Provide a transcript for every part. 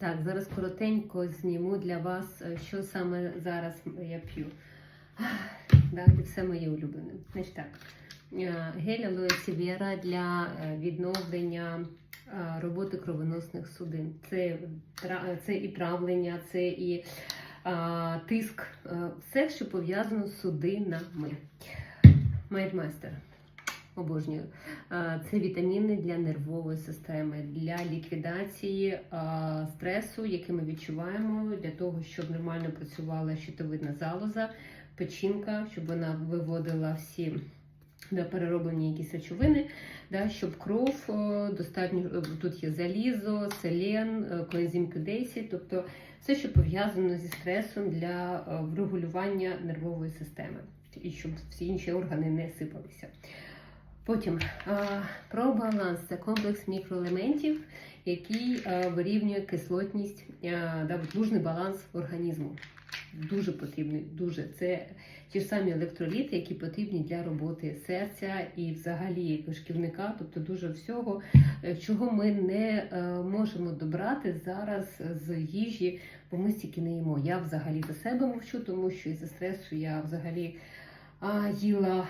Так, зараз коротенько зніму для вас, е, що саме зараз я п'ю. Да, це все моє улюблене. Значить так, е, гель алоє сівєра для е, відновлення роботи кровоносних судин. Це, це і травлення, це і а, тиск, все, що пов'язано з судинами. Майдмайстер. Обожнюю. Це вітаміни для нервової системи, для ліквідації стресу, який ми відчуваємо, для того, щоб нормально працювала щитовидна залоза, печінка, щоб вона виводила всі да, перероблені якісь речовини, да, щоб кров достатньо е, тут є залізо, селен, е, коензим Q10, тобто все, що пов'язано зі стресом для е, врегулювання нервової системи, і щоб всі інші органи не сипалися. Потім про баланс це комплекс мікроелементів, який вирівнює кислотність, от баланс організму. Дуже потрібний, дуже. Це ті ж самі електроліти, які потрібні для роботи серця і взагалі кишківника, тобто дуже всього, е, чого ми не е, можемо добрати зараз з їжі, бо ми стільки не їмо. Я взагалі за себе мовчу, тому що із-за стресу я взагалі їла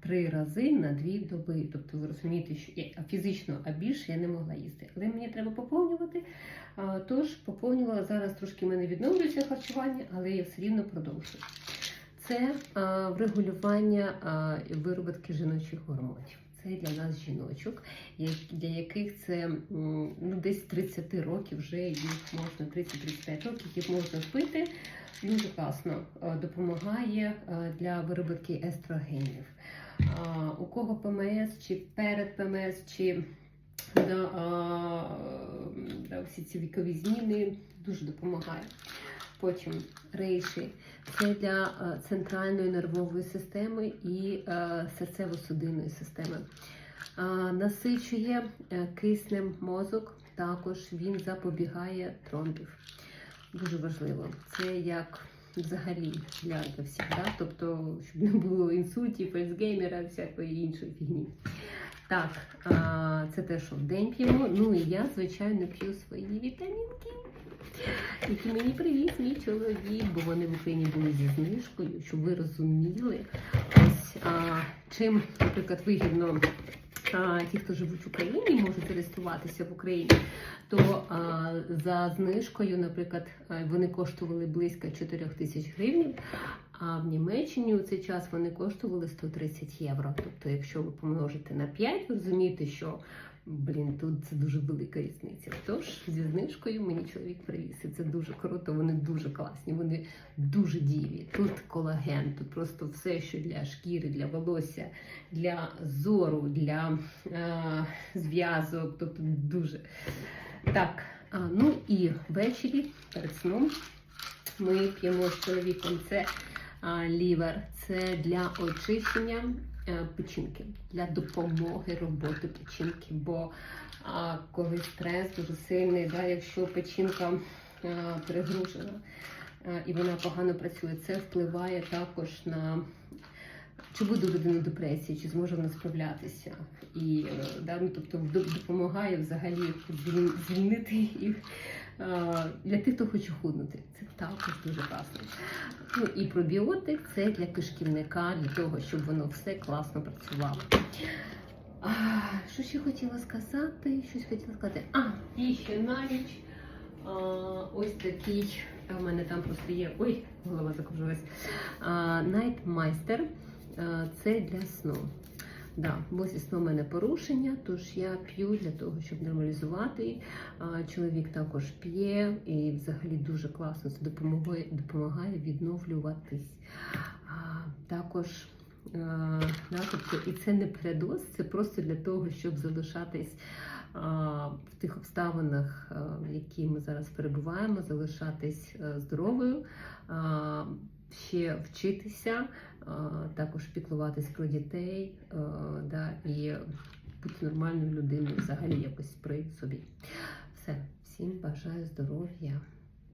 три рази на дві доби. Тобто ви розумієте, що я фізично, а більше я не могла їсти. Але мені треба поповнювати. Тож поповнювала зараз трошки мене відновлюється харчування, але я все рівно продовжую. Це а, врегулювання а, вироботки жіночих гормонів. Це для нас жіночок, для яких це ну, десь 30 років вже їх можна 30-35 років їх можна пити. Дуже класно е, допомагає е, для вироботки естрогенів. У кого ПМС, чи перед ПМС, чи да, всі ці вікові зміни дуже допомагає. Потім рейші це для е, центральної нервової системи і е, серцево-судинної системи. Насичує е, киснем мозок, також він запобігає тромбів. Дуже важливо. Це як взагалі для, всіх, да? тобто, щоб не було інсультів, альцгеймера, всякої іншої фігні. Так, це те, що в день п'ємо. Ну і я, звичайно, п'ю свої вітамінки, які мені привіз мій чоловік, бо вони в Україні були зі знижкою, щоб ви розуміли, ось а, чим, наприклад, вигідно. Ті, хто живуть в Україні, можуть реєструватися в Україні, то а, за знижкою, наприклад, вони коштували близько 4 тисяч гривень, а в Німеччині у цей час вони коштували 130 євро. Тобто, якщо ви помножите на 5, ви розумієте, що блін, тут це дуже велика різниця. Тож зі знижкою мені чоловік привіз. І це дуже круто, вони дуже класні, вони дуже дієві. Тут колаген, тут просто все, що для шкіри, для волосся, для зору, для е, зв'язок. Тобто дуже так. А, ну і ввечері перед сном ми п'ємо з чоловіком це а, лівер. Це для очищення печінки, для допомоги роботи печінки. Бо коли стрес дуже сильний, да, якщо печінка а, перегружена а, і вона погано працює, це впливає також на. Чи буде у людини депресія, чи зможе вона справлятися, і да, ну, тобто допомагає взагалі звільнити їх для тих, хто хоче худнути. Це також дуже класно. Ну і пробіотик це для кишківника, для того, щоб воно все класно працювало. А, що ще хотіла сказати? Щось хотіла сказати. А, і ще на ніч а, ось такий. в мене там просто є. Ой, голова закружилась. Найтмайстер. Це для сну. Да, бо зі сном у мене порушення, тож я п'ю для того, щоб нормалізувати. Чоловік також п'є і взагалі дуже класно це допомагає, допомагає відновлюватись. Також а, да, тобто, і це не передоз, це просто для того, щоб залишатись в тих обставинах, в які ми зараз перебуваємо, залишатись здоровою, ще вчитися, також піклуватись про дітей да, і бути нормальною людиною взагалі якось при собі. Все, всім бажаю здоров'я.